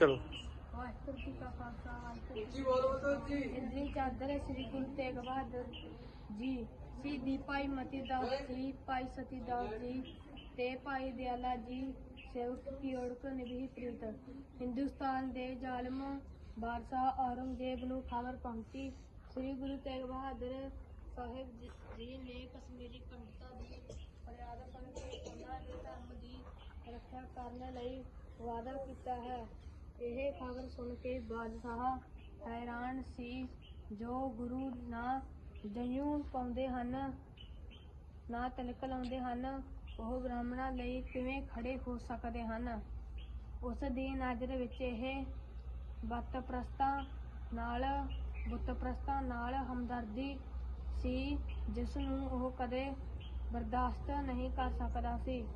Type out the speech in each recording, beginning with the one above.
ਚਲੋ। ਵਾਹਿਗੁਰੂ ਜੀ ਕਾ ਖਾਲਸਾ ਵਾਹਿਗੁਰੂ ਜੀ ਬੋਲੋ ਤੋ ਜੀ ਇਸਦੀ ਚਾਦਰ ਸ੍ਰੀ ਗੁਰੂ ਤੇਗ ਬਹਾਦਰ ਜੀ। ਸ਼ਹੀਦੀ ਭਾਈ ਮਤੀ ਦਾਸ ਜੀ, ਭਾਈ ਸਤੀ ਦਾਸ ਜੀ ਤੇ ਭਾਈ ਦਿਆਲਾ ਜੀ, ਸੇਵਕ ਕੀ ਓੜਕ ਨਿਭੀ ਪ੍ਰੀਤ। ਹਿੰਦੁਸਤਾਨ ਦੇ ਜ਼ਾਲਮ ਬਾਦਸ਼ਾਹ ਔਰੰਗਜ਼ੇਬ ਨੂੰ ਖਬਰ ਪਹੁੰਚੀ। ਸ੍ਰੀ ਗੁਰੂ ਤੇਗ ਬਹਾਦਰ ਸਾਹਿਬ ਜੀ- ਜੀ ਨੇ ਕਸ਼ਮੀਰੀ ਪੰਡਤਾਂ ਦੀ ਫਰਿਆਦ ਸੁਣ ਕੇ ਉਹਨਾਂ ਦੇ ਧਰਮ ਦੀ ਰੱਖਿਆ ਕਰਨ ਲਈ ਵਾਅਦਾ ਕੀਤਾ ਹੈ। ਇਹ ਖਬਰ ਸੁਣ ਕੇ ਬਾਦਸ਼ਾਹ ਹੈਰਾਨ ਸੀ, ਜੋ ਗੁਰੂ ਨਾ ਜਯੂ ਪਾਉਂਦੇ ਹਨ, ਨਾ ਤਿਲਕ ਲਾਉਂਦੇ ਹਨ, ਉਹ ਬ੍ਰਾਹਮਣਾਂ ਲਈ ਕਿਵੇਂ ਖੜੇ ਹੋ ਸਕਦੇ ਹਨ? ਉਸ ਦੀ ਨਜ਼ਰ ਵਿੱਚ ਇਹ ਬੱਤ ਪ੍ਰਸਤਾਂ ਨਾਲ ਬੁੱਤ ਪ੍ਰਸਤਾਂ ਨਾਲ ਹਮਦਰਦੀ ਸੀ, ਜਿਸ ਨੂੰ ਉਹ ਕਦੇ ਬਰਦਾਸ਼ਤ ਨਹੀਂ ਕਰ ਸਕਦਾ ਸੀ।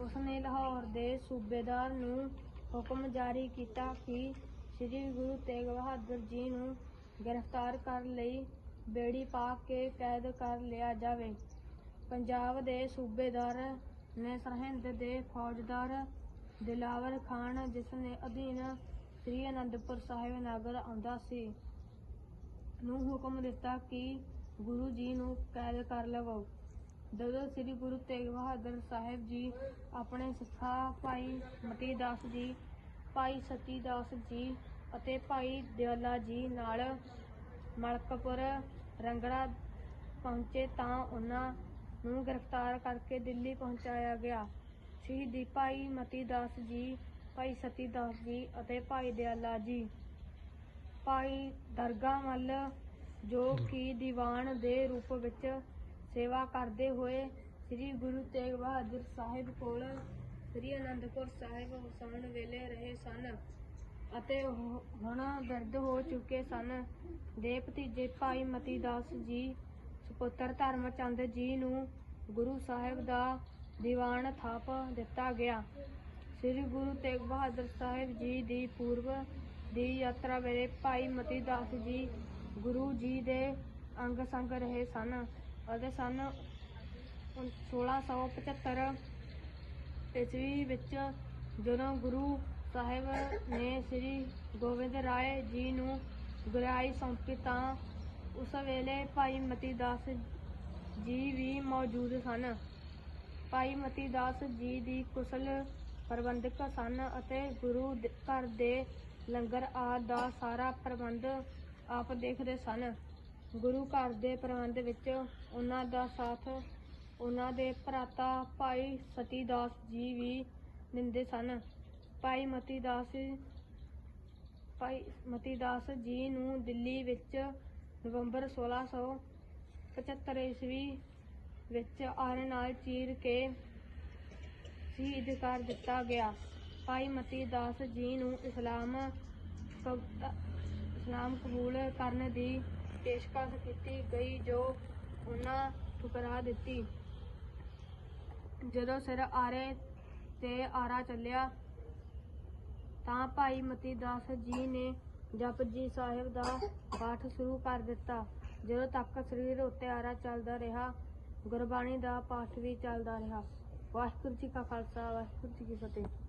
ਉਸਨੇ ਲਾਹੌਰ ਦੇ ਸੂਬੇਦਾਰ ਨੂੰ ਹੁਕਮ ਜਾਰੀ ਕੀਤਾ ਕਿ ਸ੍ਰੀ ਗੁਰੂ ਤੇਗ ਬਹਾਦਰ ਜੀ ਨੂੰ ਗ੍ਰਿਫਤਾਰ ਕਰਨ ਲਈ, ਬੇੜੀ ਪਾ ਕੇ ਕੈਦ ਕਰ ਲਿਆ ਜਾਵੇ। ਪੰਜਾਬ ਦੇ ਸੂਬੇਦਾਰ ਨੇ ਸਰਹਿੰਦ ਦੇ ਫੌਜਦਾਰ ਦਿਲਾਵਰ ਖਾਨ, ਜਿਸ ਨੇ ਅਧੀਨ ਸ੍ਰੀ ਅਨੰਦਪੁਰ ਸਾਹਿਬ ਨਗਰ ਆਉਂਦਾ ਸੀ, ਨੂੰ ਹੁਕਮ ਦਿੱਤਾ ਕਿ ਗੁਰੂ ਜੀ ਨੂੰ ਕੈਦ ਕਰ ਲਵੋ। ਜਦੋਂ ਸ੍ਰੀ ਗੁਰੂ ਤੇਗ ਬਹਾਦਰ ਸਾਹਿਬ ਜੀ ਆਪਣੇ ਸਿੱਖਾ ਭਾਈ ਮਤੀ ਦਾਸ ਜੀ, ਭਾਈ ਸਤੀ ਦਾਸ ਜੀ ਅਤੇ ਭਾਈ ਦਿਆਲਾ ਜੀ ਨਾਲ ਮਲਕਪੁਰ ਰੰਗੜਾ ਪਹੁੰਚੇ ਤਾਂ ਉਹਨਾਂ ਨੂੰ ਗ੍ਰਿਫਤਾਰ ਕਰਕੇ ਦਿੱਲੀ ਪਹੁੰਚਾਇਆ ਗਿਆ। ਸ਼ਹੀਦੀ ਭਾਈ ਮਤੀ ਦਾਸ ਜੀ, ਭਾਈ ਸਤੀ ਦਾਸ ਜੀ ਅਤੇ ਭਾਈ ਦਿਆਲਾ ਜੀ। ਭਾਈ ਦਰਗਾ ਮੱਲ ਜੋ ਕਿ ਦੀਵਾਨ ਦੇ ਰੂਪ ਵਿੱਚ ਸੇਵਾ ਕਰਦੇ ਹੋਏ ਸ੍ਰੀ ਗੁਰੂ ਤੇਗ ਬਹਾਦਰ ਸਾਹਿਬ ਕੋਲ, ਸ੍ਰੀ ਅਨੰਦਪੁਰ ਸਾਹਿਬ ਵਸਾਉਣ ਵੇਲੇ ਰਹੇ ਸਨ ਅਤੇ ਹੁਣ ਦਰਦ ਹੋ ਚੁੱਕੇ ਸਨ। ਦੇ ਭਤੀਜੇ ਭਾਈ ਮਤੀ ਦਾਸ ਜੀ, ਸੁਪੁੱਤਰ ਧਰਮਚੰਦ ਜੀ ਨੂੰ ਗੁਰੂ ਸਾਹਿਬ ਦਾ ਦੀਵਾਨ ਥਾਪ ਦਿੱਤਾ ਗਿਆ। ਸ੍ਰੀ ਗੁਰੂ ਤੇਗ ਬਹਾਦਰ ਸਾਹਿਬ ਜੀ ਦੀ ਪੂਰਬ ਦੀ ਯਾਤਰਾ ਵੇਲੇ ਭਾਈ ਮਤੀ ਦਾਸ ਜੀ ਗੁਰੂ ਜੀ ਦੇ ਅੰਗ ਸੰਗ ਰਹੇ ਸਨ। ਅਤੇ ਸਨ 1675 ਈਸਵੀ ਵਿੱਚ ਜਦੋਂ ਗੁਰੂ ਸਾਹਿਬ ਨੇ ਸ੍ਰੀ ਗੋਬਿੰਦ ਰਾਏ ਜੀ ਨੂੰ ਗੁਰਿਆਈ ਸੌਂਪੀ ਤਾਂ ਉਸ ਵੇਲੇ ਭਾਈ ਮਤੀ ਦਾਸ ਜੀ ਵੀ ਮੌਜੂਦ ਸਨ। ਭਾਈ ਮਤੀ ਦਾਸ ਜੀ ਦੀ ਕੁਸ਼ਲ ਪ੍ਰਬੰਧਕ ਸਨ ਅਤੇ ਗੁਰੂ ਦੇ- ਘਰ ਦੇ ਲੰਗਰ ਆਦਿ ਦਾ ਸਾਰਾ ਪ੍ਰਬੰਧ ਆਪ ਦੇਖਦੇ ਸਨ। ਗੁਰੂ ਘਰ ਦੇ ਪ੍ਰਬੰਧ ਵਿੱਚ ਉਹਨਾਂ ਦਾ ਸਾਥ, ਉਹਨਾਂ ਦੇ ਭਰਾਤਾ ਭਾਈ ਸਤੀ ਦਾਸ ਜੀ ਵੀ ਦਿੰਦੇ ਸਨ। ਭਾਈ ਮਤੀ ਦਾਸ ਭਾਈ ਮਤੀ ਦਾਸ ਜੀ ਨੂੰ ਦਿੱਲੀ ਵਿੱਚ ਨਵੰਬਰ 1675 ਈਸਵੀ ਵਿੱਚ ਆਰਨ ਨਾਲ ਚੀਰ ਕੇ ਸ਼ਹੀਦ ਕਰ ਦਿੱਤਾ ਗਿਆ। ਭਾਈ ਮਤੀ ਦਾਸ ਜੀ ਨੂੰ ਇਸਲਾਮ ਕਬ- ਇਸਲਾਮ ਕਬੂਲ ਕਰਨ ਦੀ ਪੇਸ਼ਕਸ਼ ਕੀਤੀ ਗਈ, ਜੋ ਉਹਨਾਂ ਠੁਕਰਾ ਦਿੱਤੀ। ਜਦੋਂ ਸਿਰ ਆਰੇ ਤੇ ਆਰਾ ਚੱਲਿਆ, ਤਾਂ ਭਾਈ ਮਤੀ ਦਾਸ ਜੀ ਨੇ ਜਪਜੀ ਸਾਹਿਬ ਦਾ ਪਾਠ ਸ਼ੁਰੂ ਕਰ ਦਿੱਤਾ। ਜਦੋਂ ਤੱਕ ਸਰੀਰ ਉੱਤੇ ਆਰਾ ਚੱਲਦਾ ਰਿਹਾ, ਗੁਰਬਾਣੀ ਦਾ ਪਾਠ ਵੀ ਚੱਲਦਾ ਰਿਹਾ। ਵਾਹਿਗੁਰੂ ਜੀ ਕਾ ਖਾਲਸਾ, ਵਾਹਿਗੁਰੂ ਜੀ ਕੀ ਫਤਿਹ।